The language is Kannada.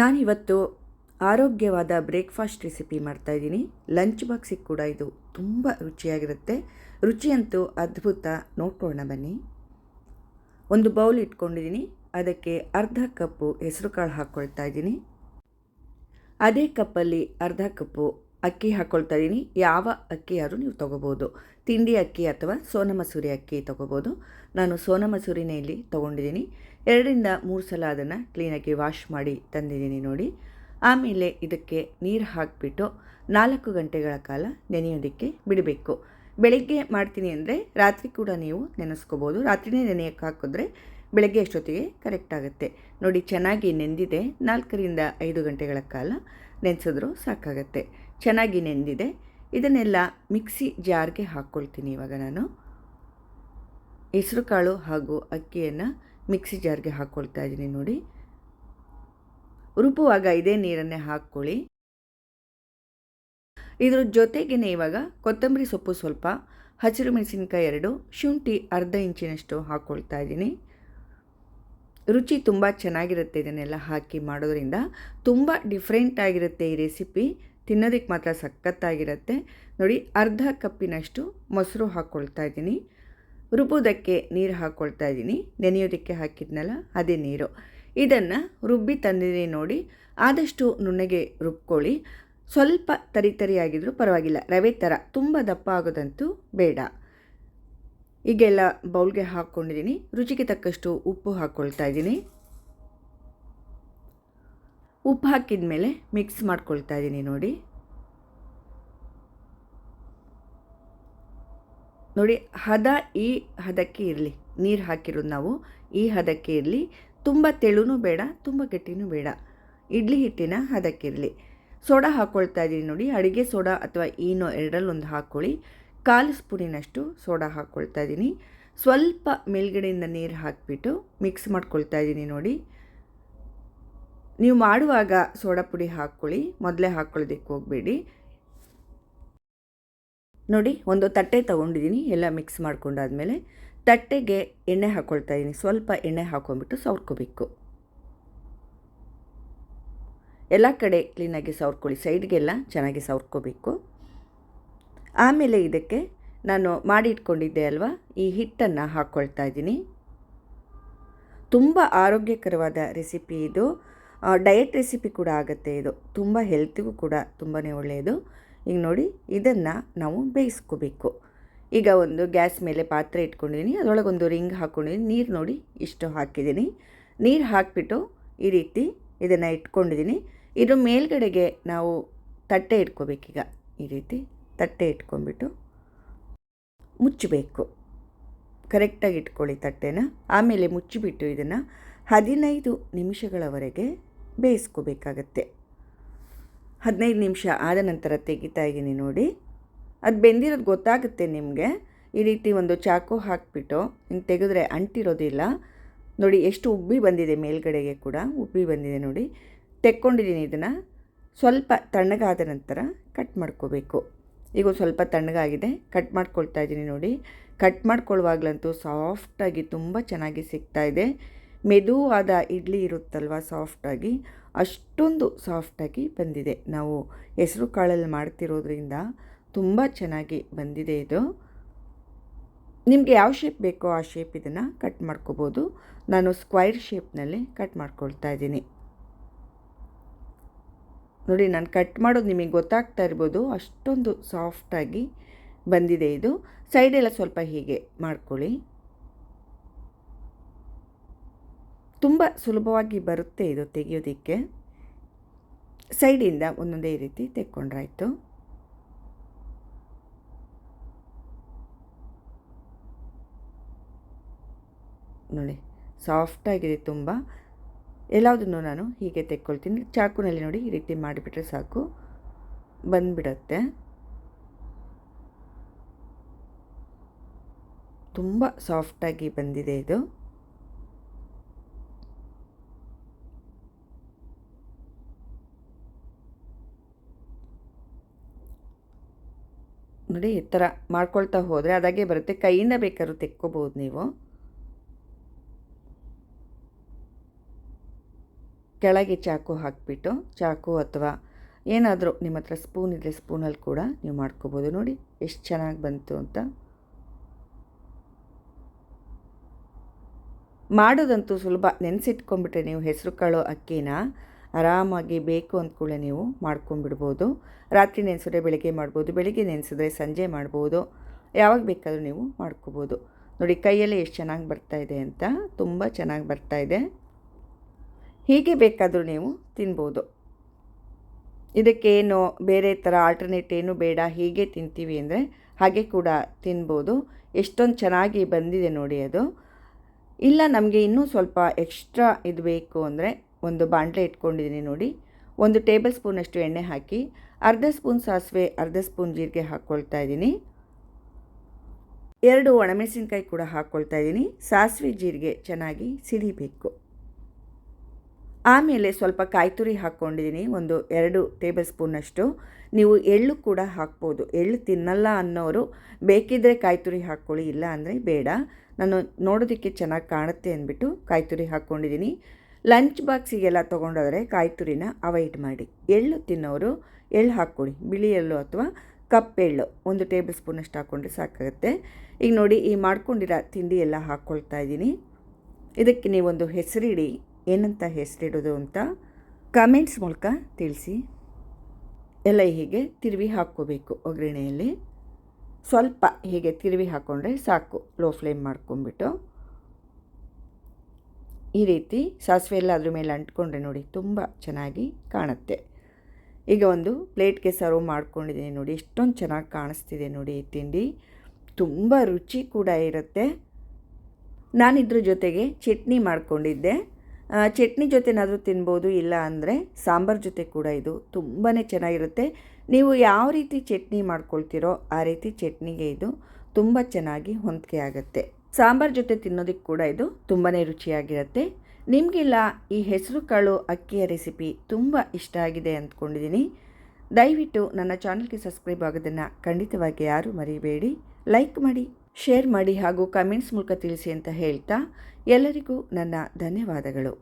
ನಾನಿವತ್ತು ಆರೋಗ್ಯವಾದ ಬ್ರೇಕ್ಫಾಸ್ಟ್ ರೆಸಿಪಿ ಮಾಡ್ತಾಯಿದ್ದೀನಿ ಲಂಚ್ ಬಾಕ್ಸಿಗೆ ಕೂಡ ಇದು ತುಂಬ ರುಚಿಯಾಗಿರುತ್ತೆ. ರುಚಿಯಂತೂ ಅದ್ಭುತ. ನೋಡ್ಕೊಳ್ಳೋಣ ಬನ್ನಿ. ಒಂದು ಬೌಲ್ ಇಟ್ಕೊಂಡಿದ್ದೀನಿ. ಅದಕ್ಕೆ ಅರ್ಧ ಕಪ್ಪು ಹೆಸರು ಕಾಳು ಹಾಕ್ಕೊಳ್ತಾ ಇದ್ದೀನಿ. ಅದೇ ಕಪ್ಪಲ್ಲಿ ಅರ್ಧ ಕಪ್ಪು ಅಕ್ಕಿ ಹಾಕ್ಕೊಳ್ತಾ ಇದ್ದೀನಿ. ಯಾವ ಅಕ್ಕಿ ಯಾರು ನೀವು ತೊಗೋಬೋದು. ತಿಂಡಿ ಅಕ್ಕಿ ಅಥವಾ ಸೋನ ಮಸೂರಿ ಅಕ್ಕಿ ತೊಗೋಬೋದು. ನಾನು ಸೋನ ಮಸೂರಿನೇ ಇಲ್ಲಿ ತೊಗೊಂಡಿದ್ದೀನಿ. ಎರಡರಿಂದ ಮೂರು ಸಲ ಅದನ್ನು ಕ್ಲೀನಾಗಿ ವಾಶ್ ಮಾಡಿ ತಂದಿದ್ದೀನಿ ನೋಡಿ. ಆಮೇಲೆ ಇದಕ್ಕೆ ನೀರು ಹಾಕಿಬಿಟ್ಟು ನಾಲ್ಕು ಗಂಟೆಗಳ ಕಾಲ ನೆನೆಯೋದಕ್ಕೆ ಬಿಡಬೇಕು. ಬೆಳಗ್ಗೆ ಮಾಡ್ತೀನಿ ಅಂದರೆ ರಾತ್ರಿ ಕೂಡ ನೀವು ನೆನೆಸ್ಕೋಬೋದು. ರಾತ್ರಿನೇ ನೆನೆಯೋಕ್ಕೆ ಹಾಕಿದ್ರೆ ಬೆಳಗ್ಗೆ ಅಷ್ಟೊತ್ತಿಗೆ ಕರೆಕ್ಟ್ ಆಗುತ್ತೆ. ನೋಡಿ ಚೆನ್ನಾಗಿ ನೆಂದಿದೆ. ನಾಲ್ಕರಿಂದ ಐದು ಗಂಟೆಗಳ ಕಾಲ ನೆನೆಸಿದ್ರು ಸಾಕಾಗತ್ತೆ. ಚೆನ್ನಾಗಿ ನೆಂದಿದೆ. ಇದನ್ನೆಲ್ಲ ಮಿಕ್ಸಿ ಜಾರ್ಗೆ ಹಾಕ್ಕೊಳ್ತೀನಿ ಇವಾಗ ನಾನು. ಹೆಸರುಕಾಳು ಹಾಗೂ ಅಕ್ಕಿಯನ್ನು ಮಿಕ್ಸಿ ಜಾರ್ಗೆ ಹಾಕ್ಕೊಳ್ತಾ ಇದ್ದೀನಿ ನೋಡಿ. ರುಬ್ಬುವಾಗ ಇದೇ ನೀರನ್ನೇ ಹಾಕ್ಕೊಳ್ಳಿ. ಇದ್ರ ಜೊತೆಗೇ ಇವಾಗ ಕೊತ್ತಂಬರಿ ಸೊಪ್ಪು ಸ್ವಲ್ಪ, ಹಸಿರು ಮೆಣಸಿನ್ಕಾಯಿ ಎರಡು, ಶುಂಠಿ ಅರ್ಧ ಇಂಚಿನಷ್ಟು ಹಾಕ್ಕೊಳ್ತಾ ಇದ್ದೀನಿ. ರುಚಿ ತುಂಬ ಚೆನ್ನಾಗಿರುತ್ತೆ ಇದನ್ನೆಲ್ಲ ಹಾಕಿ ಮಾಡೋದ್ರಿಂದ. ತುಂಬ ಡಿಫ್ರೆಂಟ್ ಆಗಿರುತ್ತೆ ಈ ರೆಸಿಪಿ. ತಿನ್ನೋದಕ್ಕೆ ಮಾತ್ರ ಸಖತ್ತಾಗಿರುತ್ತೆ. ನೋಡಿ, ಅರ್ಧ ಕಪ್ಪಿನಷ್ಟು ಮೊಸರು ಹಾಕ್ಕೊಳ್ತಾ ಇದ್ದೀನಿ. ರುಬ್ಬೋದಕ್ಕೆ ನೀರು ಹಾಕ್ಕೊಳ್ತಾ ಇದ್ದೀನಿ. ನೆನೆಯೋದಕ್ಕೆ ಹಾಕಿದ್ನಲ್ಲ, ಅದೇ ನೀರು. ಇದನ್ನು ರುಬ್ಬಿ ತಂದಿದ್ದೀನಿ ನೋಡಿ, ಆದಷ್ಟು ನುಣ್ಣಗೆ ರುಬ್ಕೊಳ್ಳಿ. ಸ್ವಲ್ಪ ತರಿ ತರಿಯಾಗಿದ್ದರೂ ಪರವಾಗಿಲ್ಲ, ರವೆ ಥರ ತುಂಬ ದಪ್ಪ ಆಗೋದಂತೂ ಬೇಡ. ಈಗೆಲ್ಲ ಬೌಲ್ಗೆ ಹಾಕ್ಕೊಂಡಿದ್ದೀನಿ. ರುಚಿಗೆ ತಕ್ಕಷ್ಟು ಉಪ್ಪು ಹಾಕ್ಕೊಳ್ತಾ ಇದ್ದೀನಿ. ಉಪ್ಪು ಹಾಕಿದ ಮೇಲೆ ಮಿಕ್ಸ್ ಮಾಡ್ಕೊಳ್ತಾ ಇದ್ದೀನಿ ನೋಡಿ. ನೋಡಿ, ಹದ ಈ ಹದಕ್ಕೆ ಇರಲಿ. ನೀರು ಹಾಕಿರೋದು ನಾವು. ಈ ಹದಕ್ಕೆ ಇರಲಿ. ತುಂಬ ತೆಳುನೂ ಬೇಡ, ತುಂಬ ಗಟ್ಟಿನೂ ಬೇಡ. ಇಡ್ಲಿ ಹಿಟ್ಟಿನ ಹದಕ್ಕಿರಲಿ ಸೋಡಾ ಹಾಕ್ಕೊಳ್ತಾ ಇದ್ದೀನಿ ನೋಡಿ. ಅಡುಗೆ ಸೋಡಾ ಅಥವಾ ಈನೋ ಎರಡರಲ್ಲೊಂದು ಹಾಕ್ಕೊಳ್ಳಿ ಕಾಲು ಸ್ಪೂನಿನಷ್ಟು ಸೋಡಾ ಹಾಕ್ಕೊಳ್ತಾ ಇದ್ದೀನಿ ಸ್ವಲ್ಪ ಮೇಲ್ಗಡೆಯಿಂದ ನೀರು ಹಾಕಿಬಿಟ್ಟು ಮಿಕ್ಸ್ ಮಾಡ್ಕೊಳ್ತಾ ಇದ್ದೀನಿ ನೋಡಿ. ನೀವು ಮಾಡುವಾಗ ಸೋಡಾ ಪುಡಿ ಹಾಕ್ಕೊಳ್ಳಿ ಮೊದಲೇ ಹಾಕ್ಕೊಳ್ಳೋದಕ್ಕೆ ಹೋಗಬೇಡಿ. ನೋಡಿ, ಒಂದು ತಟ್ಟೆ ತೊಗೊಂಡಿದ್ದೀನಿ ಎಲ್ಲ ಮಿಕ್ಸ್ ಮಾಡ್ಕೊಂಡಾದ್ಮೇಲೆ ತಟ್ಟೆಗೆ ಎಣ್ಣೆ ಹಾಕ್ಕೊಳ್ತಾ ಇದ್ದೀನಿ ಸ್ವಲ್ಪ ಎಣ್ಣೆ ಹಾಕ್ಕೊಂಬಿಟ್ಟು ಸವರ್ಕೋಬೇಕು. ಎಲ್ಲ ಕಡೆ ಕ್ಲೀನಾಗಿ ಸವರ್ಕೊಳ್ಳಿ. ಸೈಡ್ಗೆಲ್ಲ ಚೆನ್ನಾಗಿ ಸವರ್ಕೋಬೇಕು. ಆಮೇಲೆ ಇದಕ್ಕೆ ನಾನು ಮಾಡಿ ಇಟ್ಕೊಂಡಿದ್ದೆ ಅಲ್ವಾ, ಈ ಹಿಟ್ಟನ್ನು ಹಾಕ್ಕೊಳ್ತಾ ಇದ್ದೀನಿ ತುಂಬ ಆರೋಗ್ಯಕರವಾದ ರೆಸಿಪಿ ಇದು. ಡಯಟ್ ರೆಸಿಪಿ ಕೂಡ ಆಗುತ್ತೆ ಇದು. ತುಂಬ ಹೆಲ್ತಿಗೂ ಕೂಡ ತುಂಬಾ ಒಳ್ಳೆಯದು. ಈಗ ನೋಡಿ, ಇದನ್ನು ನಾವು ಬೇಯಿಸ್ಕೋಬೇಕು. ಈಗ ಒಂದು ಗ್ಯಾಸ್ ಮೇಲೆ ಪಾತ್ರೆ ಇಟ್ಕೊಂಡಿದ್ದೀನಿ ಅದರೊಳಗೊಂದು ರಿಂಗ್ ಹಾಕ್ಕೊಂಡಿದ್ದೀನಿ ನೀರು ನೋಡಿ, ಇಷ್ಟು ಹಾಕಿದ್ದೀನಿ. ನೀರು ಹಾಕಿಬಿಟ್ಟು ಈ ರೀತಿ ಇದನ್ನು ಇಟ್ಕೊಂಡಿದ್ದೀನಿ. ಇದು ಮೇಲ್ಗಡೆಗೆ ನಾವು ತಟ್ಟೆ ಇಟ್ಕೋಬೇಕೀಗ ಈ ರೀತಿ ತಟ್ಟೆ ಇಟ್ಕೊಂಡ್ಬಿಟ್ಟು ಮುಚ್ಚಬೇಕು. ಕರೆಕ್ಟಾಗಿ ಇಟ್ಕೊಳ್ಳಿ ತಟ್ಟೆನ. ಆಮೇಲೆ ಮುಚ್ಚಿಬಿಟ್ಟು ಇದನ್ನು ಹದಿನೈದು ನಿಮಿಷಗಳವರೆಗೆ ಬೇಯಿಸ್ಕೋಬೇಕಾಗತ್ತೆ. ಹದಿನೈದು ನಿಮಿಷ ಆದ ನಂತರ ತೆಗಿತಾ ಇದ್ದೀನಿ ನೋಡಿ. ಅದು ಬೆಂದಿರೋದು ಗೊತ್ತಾಗುತ್ತೆ ನಿಮಗೆ. ಈ ರೀತಿ ಒಂದು ಚಾಕು ಹಾಕಿಬಿಟ್ಟು ಹಿಂಗೆ ತೆಗೆದ್ರೆ ಅಂಟಿರೋದಿಲ್ಲ. ನೋಡಿ, ಎಷ್ಟು ಉಬ್ಬಿ ಬಂದಿದೆ ಮೇಲ್ಗಡೆಗೆ ಕೂಡ, ಉಬ್ಬಿ ಬಂದಿದೆ ನೋಡಿ. ತೆಕ್ಕೊಂಡಿದ್ದೀನಿ ಇದನ್ನು. ಸ್ವಲ್ಪ ತಣ್ಣಗಾದ ನಂತರ ಕಟ್ ಮಾಡ್ಕೋಬೇಕು. ಈಗ ಸ್ವಲ್ಪ ತಣ್ಣಗಾಗಿದೆ, ಕಟ್ ಮಾಡ್ಕೊಳ್ತಾ ಇದ್ದೀನಿ ನೋಡಿ. ಕಟ್ ಮಾಡ್ಕೊಳ್ಳುವಾಗಲಂತೂ ಸಾಫ್ಟಾಗಿ ತುಂಬ ಚೆನ್ನಾಗಿ ಸಿಗ್ತಾ ಇದೆ. ಮೆದುವಾದ ಇಡ್ಲಿ ಇರುತ್ತಲ್ವ ಸಾಫ್ಟಾಗಿ ಅಷ್ಟೊಂದು ಸಾಫ್ಟಾಗಿ ಬಂದಿದೆ. ನಾವು ಹೆಸರು ಕಾಳಲ್ಲಿ ಮಾಡ್ತಿರೋದ್ರಿಂದ ತುಂಬ ಚೆನ್ನಾಗಿ ಬಂದಿದೆ ಇದು. ನಿಮಗೆ ಯಾವ ಶೇಪ್ ಬೇಕೋ ಆ ಶೇಪ್ ಇದನ್ನು ಕಟ್ ಮಾಡ್ಕೋಬೋದು. ನಾನು ಸ್ಕ್ವೈರ್ ಶೇಪ್ನಲ್ಲಿ ಕಟ್ ಮಾಡ್ಕೊಳ್ತಾ ಇದ್ದೀನಿ. ನೋಡಿ, ನಾನು ಕಟ್ ಮಾಡೋದು ನಿಮಗೆ ಗೊತ್ತಾಗ್ತಾ ಇರ್ಬೋದು. ಅಷ್ಟೊಂದು ಸಾಫ್ಟಾಗಿ ಬಂದಿದೆ ಇದು. ಸೈಡೆಲ್ಲ ಸ್ವಲ್ಪ ಹೀಗೆ ಮಾಡ್ಕೊಳ್ಳಿ. ತುಂಬ ಸುಲಭವಾಗಿ ಬರುತ್ತೆ ಇದು ತೆಗೆಯೋದಕ್ಕೆ. ಸೈಡಿಂದ ಒಂದೊಂದೇ ರೀತಿ ತೆಕ್ಕೊಂಡ್ರಾಯಿತು. ನೋಡಿ ಸಾಫ್ಟಾಗಿದೆ ತುಂಬ. ಎಲ್ಲದನ್ನು ನಾನು ಹೀಗೆ ತೆಕ್ಕೊಳ್ತೀನಿ. ಚಾಕುನಲ್ಲಿ ನೋಡಿ ಈ ರೀತಿ ಮಾಡಿಬಿಟ್ರೆ ಸಾಕು. ಬಂದುಬಿಡತ್ತೆ. ತುಂಬ ಸಾಫ್ಟಾಗಿ ಬಂದಿದೆ ಇದು. ನೋಡಿ, ಈ ಥರ ಮಾಡ್ಕೊಳ್ತಾ ಹೋದರೆ ಅದಾಗೆ ಬರುತ್ತೆ. ಕೈಯಿಂದ ಬೇಕಾದ್ರೂ ತೆಕ್ಕೋಬೋದು ನೀವು. ಕೆಳಗೆ ಚಾಕು ಹಾಕಿಬಿಟ್ಟು, ಚಾಕು ಅಥವಾ ಏನಾದರೂ ನಿಮ್ಮ ಹತ್ರ ಸ್ಪೂನ್ ಇದ್ದರೆ ಸ್ಪೂನಲ್ಲಿ ಕೂಡ ನೀವು ಮಾಡ್ಕೋಬೋದು. ನೋಡಿ, ಎಷ್ಟು ಚೆನ್ನಾಗಿ ಬಂತು ಅಂತ. ಮಾಡೋದಂತೂ ಸುಲಭ. ನೆನೆಸಿಟ್ಕೊಂಡ್ಬಿಟ್ರೆ ನೀವು ಹೆಸರು ಕಾಳು ಅಕ್ಕಿನ ಆರಾಮಾಗಿ ಬೇಕು ಅಂದ್ಕೂಡಲೇ ನೀವು ಮಾಡ್ಕೊಂಡ್ಬಿಡ್ಬೋದು. ರಾತ್ರಿ ನೆನೆಸಿದ್ರೆ ಬೆಳಗ್ಗೆ ಮಾಡ್ಬೋದು, ಬೆಳಗ್ಗೆ ನೆನೆಸಿದ್ರೆ ಸಂಜೆ ಮಾಡ್ಬೋದು. ಯಾವಾಗ ಬೇಕಾದರೂ ನೀವು ಮಾಡ್ಕೋಬೋದು. ನೋಡಿ, ಕೈಯಲ್ಲಿ ಎಷ್ಟು ಚೆನ್ನಾಗಿ ಬರ್ತಾಯಿದೆ ಅಂತ ತುಂಬ ಚೆನ್ನಾಗಿ ಬರ್ತಾಯಿದೆ ಹೀಗೆ ಬೇಕಾದರೂ ನೀವು ತಿನ್ಬೋದು. ಇದಕ್ಕೇನು ಬೇರೆ ಥರ ಆಲ್ಟರ್ನೇಟ್ ಏನು ಬೇಡ, ಹೀಗೆ ತಿಂತೀವಿ ಅಂದರೆ ಹಾಗೆ ಕೂಡ ತಿನ್ಬೋದು. ಎಷ್ಟೊಂದು ಚೆನ್ನಾಗಿ ಬಂದಿದೆ ನೋಡಿ ಅದು. ಇಲ್ಲ, ನಮಗೆ ಇನ್ನೂ ಸ್ವಲ್ಪ ಎಕ್ಸ್ಟ್ರಾ ಇದು ಬೇಕು ಅಂದರೆ ಒಂದು ಬಾಣಲೆ ಇಟ್ಕೊಂಡಿದ್ದೀನಿ ನೋಡಿ. ಒಂದು ಟೇಬಲ್ ಸ್ಪೂನಷ್ಟು ಎಣ್ಣೆ ಹಾಕಿ, ಅರ್ಧ ಸ್ಪೂನ್ ಸಾಸಿವೆ, ಅರ್ಧ ಸ್ಪೂನ್ ಜೀರಿಗೆ ಹಾಕ್ಕೊಳ್ತಾ ಇದ್ದೀನಿ ಎರಡು ಒಣಮೆಣಸಿನ್ಕಾಯಿ ಕೂಡ ಹಾಕ್ಕೊಳ್ತಾ ಇದ್ದೀನಿ ಸಾಸಿವೆ, ಜೀರಿಗೆ ಚೆನ್ನಾಗಿ ಸಿಡಿಬೇಕು. ಆಮೇಲೆ ಸ್ವಲ್ಪ ಕಾಯಿ ತುರಿ ಹಾಕ್ಕೊಂಡಿದ್ದೀನಿ ಒಂದು ಎರಡು ಟೇಬಲ್ ಸ್ಪೂನಷ್ಟು ನೀವು ಎಳ್ಳು ಕೂಡ ಹಾಕ್ಬೋದು. ಎಳ್ಳು ತಿನ್ನಲ್ಲ ಅನ್ನೋರು ಬೇಕಿದ್ದರೆ ಕಾಯಿ ತುರಿ ಹಾಕ್ಕೊಳ್ಳಿ, ಇಲ್ಲ ಅಂದರೆ ಬೇಡ. ನಾನು ನೋಡೋದಕ್ಕೆ ಚೆನ್ನಾಗಿ ಕಾಣುತ್ತೆ ಅಂದ್ಬಿಟ್ಟು ಕಾಯಿ ತುರಿ ಹಾಕ್ಕೊಂಡಿದ್ದೀನಿ ಲಂಚ್ ಬಾಕ್ಸಿಗೆಲ್ಲ ತೊಗೊಂಡೋದ್ರೆ ಕಾಯಿ ತುರಿನ ಅವಾಯ್ಡ್ ಮಾಡಿ. ಎಳ್ಳು ತಿನ್ನೋರು ಎಳ್ಳು ಹಾಕ್ಕೊಳ್ಳಿ ಬಿಳಿ ಎಳ್ಳು ಅಥವಾ ಕಪ್ಪೆಳ್ಳು ಒಂದು ಟೇಬಲ್ ಸ್ಪೂನಷ್ಟು ಹಾಕ್ಕೊಂಡ್ರೆ ಸಾಕಾಗುತ್ತೆ. ಈಗ ನೋಡಿ, ಈ ಮಾಡ್ಕೊಂಡಿರೋ ತಿಂಡಿ ಎಲ್ಲ ಹಾಕ್ಕೊಳ್ತಾ ಇದ್ದೀನಿ. ಇದಕ್ಕೆ ನೀವೊಂದು ಹೆಸರಿಡಿ. ಏನಂತ ಹೆಸರಿಡೋದು ಅಂತ ಕಮೆಂಟ್ಸ್ ಮೂಲಕ ತಿಳಿಸಿ. ಎಲ್ಲ ಹೀಗೆ ತಿರುವಿ ಹಾಕ್ಕೋಬೇಕು ಒಗ್ಗರಣೆಯಲ್ಲಿ. ಸ್ವಲ್ಪ ಹೀಗೆ ತಿರುವಿ ಹಾಕ್ಕೊಂಡ್ರೆ ಸಾಕು. ಲೋ ಫ್ಲೇಮ್ ಮಾಡ್ಕೊಂಬಿಟ್ಟು ಈ ರೀತಿ ಸಾಸಿವೆ ಎಲ್ಲ ಅದ್ರ ಮೇಲೆ ಅಂಟ್ಕೊಂಡ್ರೆ ನೋಡಿ ತುಂಬ ಚೆನ್ನಾಗಿ ಕಾಣುತ್ತೆ. ಈಗ ಒಂದು ಪ್ಲೇಟ್ಗೆ ಸರ್ವ್ ಮಾಡ್ಕೊಂಡಿದ್ದೀನಿ ನೋಡಿ, ಎಷ್ಟೊಂದು ಚೆನ್ನಾಗಿ ಕಾಣಿಸ್ತಿದೆ ನೋಡಿ ಈ ತಿಂಡಿ. ತುಂಬ ರುಚಿ ಕೂಡ ಇರುತ್ತೆ. ನಾನಿದ್ರ ಜೊತೆಗೆ ಚಟ್ನಿ ಮಾಡ್ಕೊಂಡಿದ್ದೆ. ಚಟ್ನಿ ಜೊತೆನಾದರೂ ತಿನ್ಬೋದು, ಇಲ್ಲ ಅಂದರೆ ಸಾಂಬಾರ್ ಜೊತೆ ಕೂಡ ಇದು ತುಂಬಾ ಚೆನ್ನಾಗಿರುತ್ತೆ. ನೀವು ಯಾವ ರೀತಿ ಚಟ್ನಿ ಮಾಡ್ಕೊಳ್ತೀರೋ ಆ ರೀತಿ ಚಟ್ನಿಗೆ ಇದು ತುಂಬ ಚೆನ್ನಾಗಿ ಹೊಂದಿಕೆ ಆಗುತ್ತೆ. ಸಾಂಬಾರು ಜೊತೆ ತಿನ್ನೋದಕ್ಕೆ ಕೂಡ ಇದು ತುಂಬಾ ರುಚಿಯಾಗಿರುತ್ತೆ. ನಿಮಗೆಲ್ಲ ಈ ಹೆಸರು ಕಾಳು ಅಕ್ಕಿಯ ರೆಸಿಪಿ ತುಂಬ ಇಷ್ಟ ಆಗಿದೆ ಅಂದ್ಕೊಂಡಿದ್ದೀನಿ ದಯವಿಟ್ಟು ನನ್ನ ಚಾನಲ್ಗೆ ಸಬ್ಸ್ಕ್ರೈಬ್ ಆಗೋದನ್ನು ಖಂಡಿತವಾಗಿ ಯಾರೂ ಮರಿಬೇಡಿ. ಲೈಕ್ ಮಾಡಿ, ಶೇರ್ ಮಾಡಿ ಹಾಗೂ ಕಮೆಂಟ್ಸ್ ಮೂಲಕ ತಿಳಿಸಿ ಅಂತ ಹೇಳ್ತಾ ಎಲ್ಲರಿಗೂ ನನ್ನ ಧನ್ಯವಾದಗಳು.